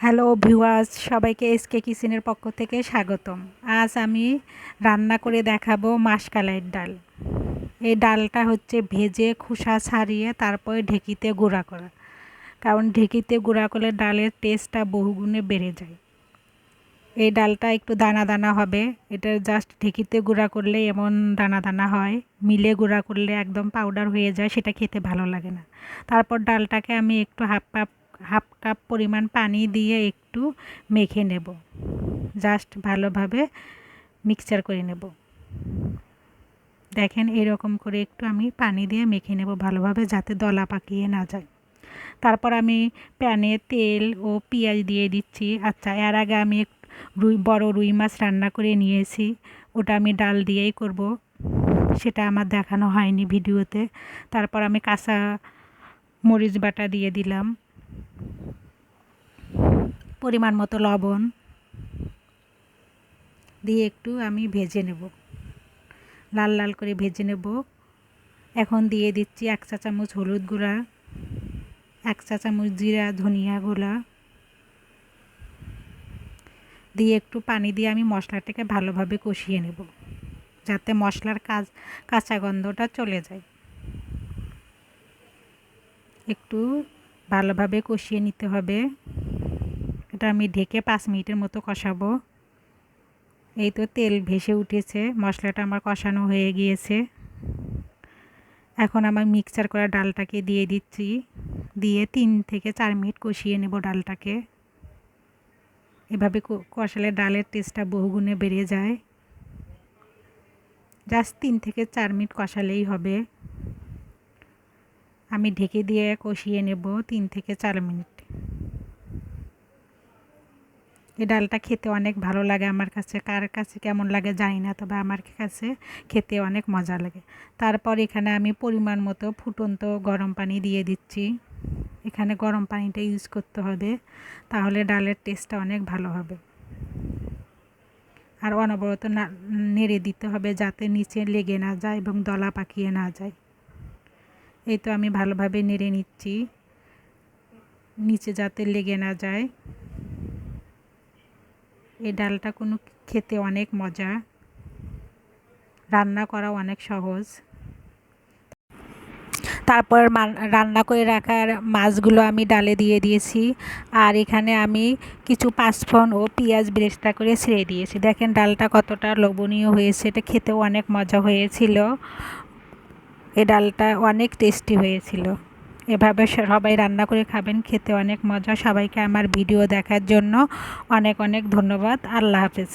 Hello viewers, সবাইকে SK কিচেনের পক্ষ থেকে স্বাগতম। আজ আমি রান্না করে দেখাবো মাসকালাইয়ের ডাল। এই ডালটা হচ্ছে ভেজে খোসা ছাড়িয়ে তারপরে ঢেকিতে গুঁড়া করা। কারণ ঢেকিতে গুঁড়া করলে ডালের টেস্টটা বহুগুণে বেড়ে যায়। এই ডালটা একটু দানা দানা হবে। এটা জাস্ট ঢেকিতে গুঁড়া করলে এমন দানা দানা হয়, মিলে গুঁড়া করলে একদম পাউডার হয়ে যায়, সেটা খেতে ভালো লাগে না। তারপর ডালটাকে আমি একটু হাফ কাপ হাফ কাপ পরিমাণ পানি দিয়ে একটু মেখে নেব। জাস্ট ভালোভাবে মিক্সচার করে নেব। দেখেন এরকম করে একটু আমি পানি দিয়ে মেখে নেব ভালোভাবে যাতে দলা পাকিয়ে না যায়। তারপর আমি প্যানে তেল ও পেঁয়াজ দিয়ে দিচ্ছি। আচ্ছা এর আগে আমি রুই, বড় রুই মাছ রান্না করে নিয়েছি। ওটা আমি ডাল দিয়েই করব। সেটা আমার দেখানো হয়নি ভিডিওতে। তারপর আমি কাঁচা মরিচ বাটা দিয়ে দিলাম। পরিমাণ মতো লবণ দিয়ে একটু আমি ভেজে নেব। লাল লাল করে ভেজে নেব। এখন দিয়ে দিচ্ছি এক চা চামচ হলুদ গুঁড়া, এক চা চামচ জিরা, ধনিয়া গুঁড়া। দিয়ে একটু পানি দিয়ে আমি মশলাটাকে ভালোভাবে কষিয়ে নেব, যাতে মশলার কাজ, কাঁচা গন্ধটা চলে যায়। একটু ভালোভাবে কষিয়ে নিতে হবে। এটা আমি ঢেকে পাঁচ মিনিটের মতো কষাবো। এই তো তেল ভেসে উঠেছে, মশলাটা আমার কষানো হয়ে গিয়েছে। এখন আমার মিক্সচার করা ডালটাকে দিয়ে দিচ্ছি। দিয়ে তিন থেকে চার মিনিট কষিয়ে নেব ডালটাকে। এভাবে কষালে ডালের টেস্টটা বহুগুণে বেড়ে যায়। জাস্ট তিন থেকে চার মিনিট কষালেই হবে। আমি ঢেকে দিয়ে কষিয়ে নেব তিন থেকে চার মিনিট। এই ডালটা খেতে অনেক ভালো লাগে আমার কাছে। কার কাছে কেমন লাগে জানি না, তবে আমার কাছে খেতে অনেক মজা লাগে। তারপর এখানে আমি পরিমাণ মতো ফুটন্ত গরম পানি দিয়ে দিচ্ছি। এখানে গরম পানিটা ইউজ করতে হবে, তাহলে ডালের টেস্টটা অনেক ভালো হবে। আর অনবরত নেড়ে দিতে হবে যাতে নিচে লেগে না যায় এবং দলা পাকিয়ে না যায়। এই তো আমি ভালোভাবে নেড়ে নিচ্ছি। নিচে যাতে লেগে না যায়। এই ডালটা কোনো খেতে অনেক মজা। রান্না করা অনেক সহজ। তারপর রান্না করে রাখার মাছগুলো আমি ডালে দিয়ে দিয়েছি। আর এখানে আমি কিছু পাঁচফোড়ন ও পেঁয়াজ ব্রেস্তা করে ছেড়ে দিয়েছি। দেখেন ডালটা কতটা লোভনীয় হয়েছে, এটা খেতেও অনেক মজা হয়েছিল। এ ডালটা অনেক টেস্টি হয়েছিল। এভাবে সবাই রান্না করে খাবেন, খেতে অনেক মজা। সবাইকে আমার ভিডিও দেখার জন্য অনেক অনেক ধন্যবাদ। আল্লাহ হাফেজ।